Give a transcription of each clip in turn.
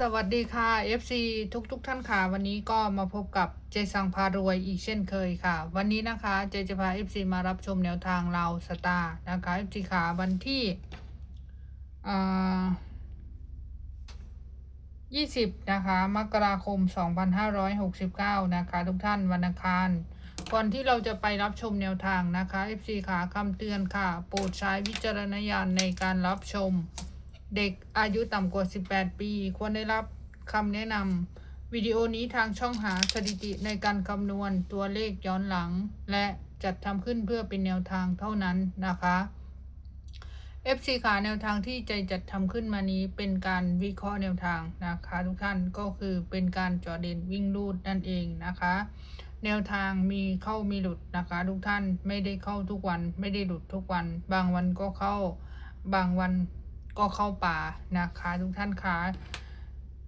สวัสดีค่ะ FC ทุกทุกๆท่านค่ะ วันนี้ก็มาพบกับเจสังพารวยอีกเช่นเคยค่ะ วันนี้นะคะเจจะพา FC มารับชมแนวทางเราสตาร์นะคะ FC ค่ะวันที่อ่า20นะคะมกราคม 2569 นะคะ ทุกท่านวันอังคารก่อนที่เราจะไปรับชมแนวทางนะคะ FC ค่ะคำเตือนค่ะ โปรดใช้วิจารณญาณในการรับชม เด็กอายุต่ำกว่า 18 ปี ควรได้รับคำแนะนำวิดีโอนี้ทางช่องหาสถิติในการคำนวณตัวเลขย้อนหลัง และจัดทำขึ้นเพื่อเป็นแนวทางเท่านั้นนะคะ FC ขาแนวทางที่ใจจัดทำขึ้นมานี้เป็นการวิเคราะห์แนวทางนะคะทุกท่านก็คือเป็นการจอเด่นวิ่งรูดนั่นเองนะคะ แนวทางมีเข้ามีหลุดนะคะทุกท่านไม่ได้เข้าทุกวันไม่ได้หลุดทุกวัน บางวันก็เข้า บางวัน ก็เข้าป่านะคะทุกท่านคะ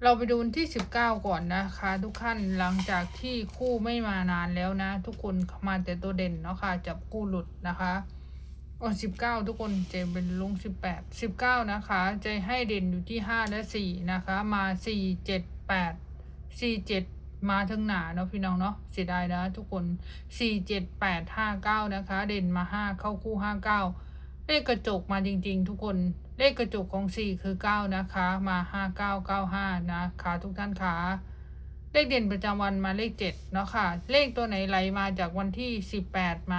เราไปดูวันที่ 19 ก่อนนะคะ ทุกท่านหลังจากที่คู่ไม่มานานแล้วนะ ทุกคนมาแต่ตัวเด่นเนาะค่ะจับคู่หลุดนะคะโอ้สิบเก้าทุกคนเจมเป็นลงสิบแปดสิบเก้านะคะจะให้เด่นอยู่ที่ห้าและสี่นะคะ มาสี่เจ็ดแปดสี่เจ็ดมาทั้งหนาเนาะพี่น้องเนาะเสียดายนะทุกคนสี่เจ็ดแปดห้าเก้านะคะ เด่นมาห้าเข้าคู่ห้า เลขกระจกมาจริง ๆ ทุกคน เลขกระจกของ4คือ9นะคะ มา5995นะคะทุกท่านคะเลขเด่นประจำวันมาเลข7เนาะค่ะ เลขตัวไหนไหลมาจากวันที่18ไหม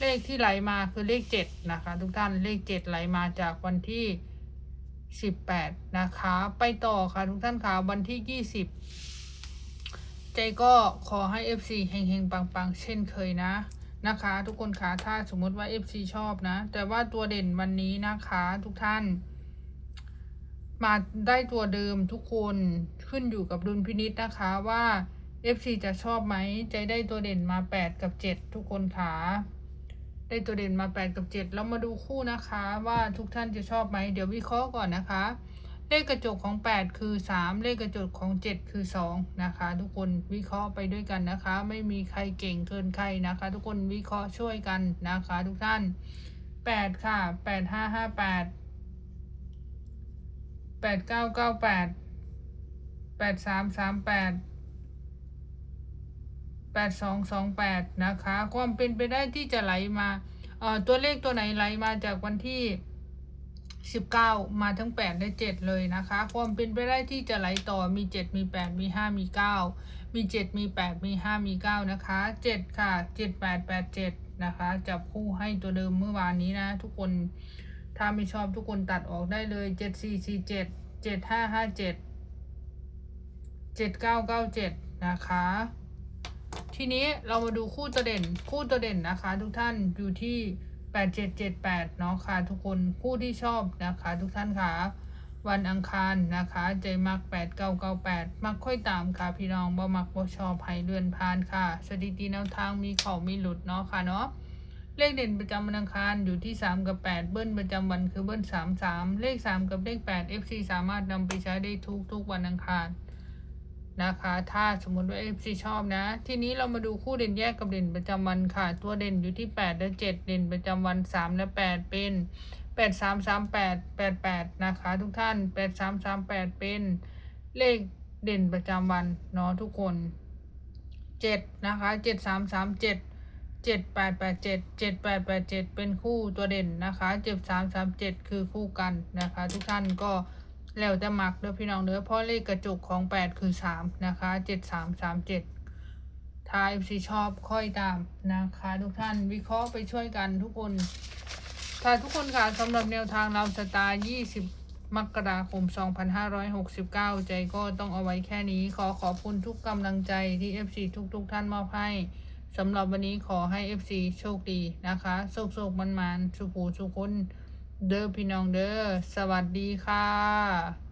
เลขที่ไหลมาคือเลข7นะคะ ทุกท่านเลข7ไหลมาจากวันที่18นะคะ ไปต่อค่ะทุกท่านคะวันที่20ใจก็ขอให้ FC เฮงๆ ปังๆ เช่นเคยนะ นะคะ ทุกคนคะถ้าสมมติว่า FC ชอบนะ แต่ว่าตัวเด่นวันนี้นะคะ ทุกท่าน มาได้ตัวเดิมทุกคนขึ้นอยู่กับดุลพินิษนะคะว่า FC จะชอบไหมใจได้ตัวเด่นมา 8 กับ 7 ทุกคนคะได้ตัวเด่นมา 8 กับ 7 แล้วมาดูคู่นะคะ ว่าทุกท่านจะชอบไหมเดี๋ยววิเคราะห์ก่อนนะคะ เลขกระจกของ 8 คือ 3 เลขกระจกของ 7 คือ 2 นะคะ ทุกคนวิเคราะห์ไปด้วยกันนะคะ ไม่มีใครเก่งเกินใครนะคะ ทุกคนวิเคราะห์ช่วยกันนะคะ ทุกท่าน 8 ค่ะ 8 5 5 8 8 9 9 8 8 3 3 8 8 2 2 8 นะคะ ความเป็นไปได้ที่จะไหลมา เอ่อ ตัวเลขตัวไหนไหลมาจากวันที่ สิบเก้ามาทั้งแปดและเจ็ดเลยนะคะ ความเป็นไปได้ที่จะไหลต่อมีเจ็ดมีแปดมีห้ามีเก้ามีเจ็ดมีแปดมีห้ามีเก้านะคะเจ็ดค่ะเจ็ดแปดแปดเจ็ดนะคะ จับคู่ให้ตัวเดิมเมื่อวานนี้นะ ทุกคน ถ้าไม่ชอบทุกคนตัดออกได้เลยเจ็ดสี่สี่เจ็ดเจ็ดห้าห้าเจ็ดเจ็ดเก้าเก้าเจ็ดนะคะ ทีนี้เรามาดูคู่ตัวเด่น คู่ตัวเด่นนะคะ ทุกท่านอยู่ที่ 8778เนาะค่ะทุกคนคู่ที่ชอบนะคะทุกท่านค่ะวันอังคารนะคะใจมัก8998 มักค่อยตามค่ะพี่น้องบ่มักบ่ชอบให้เลื่อนผ่านค่ะ สถิติแนวทางมีเข่ามีหลุดเนาะค่ะเนาะเลขเด่นประจำวันอังคารอยู่ที่ 3 กับ 8 เบิ้ลประจำวันคือเบิ้ล3 3 เลข 3 กับเลข 8 FC สามารถนำไปใช้ได้ทุกทุกวันอังคาร นะคะ ถ้าสมมติว่า FC ชอบนะ ทีนี้เรามาดูคู่เด่นแยกกับเด่นประจำวันค่ะ ตัวเด่นอยู่ที่ 8 และ 7 เด่นประจำวัน 3 และ 8 เป็น 8 3 3 8 8 8 นะคะ ทุกท่าน 8 3 3 8 เป็นเลขเด่นประจำวันเนาะทุกคน 7 นะคะ 7 3 3 7 7 8 8 7 7 8 8 7 เป็นคู่ตัวเด่นนะคะ 7 3 3 7 คือคู่กันนะคะ ทุกท่านก็ แล้วแต่มักเด้อพี่น้องเด้อเพราะเลขกระจุกของ8คือ3นะคะ7337ถ้า FC ชอบค่อยตามนะคะ ทุกท่านวิเคราะห์ไปช่วยกันทุกคนค่ะทุกคนค่ะสำหรับแนวทางเราสตาร์20มกราคม 2569 ใจก็ต้องเอาไว้แค่นี้ ขอขอบคุณทุกกำลังใจที่ FC ทุกๆทท่านมอบให้สำหรับวันนี้ขอให้ FC โชคดีนะคะ โชคโชคมันมันสุขูสุขคน เด้อพี่น้องเด้อสวัสดีค่ะ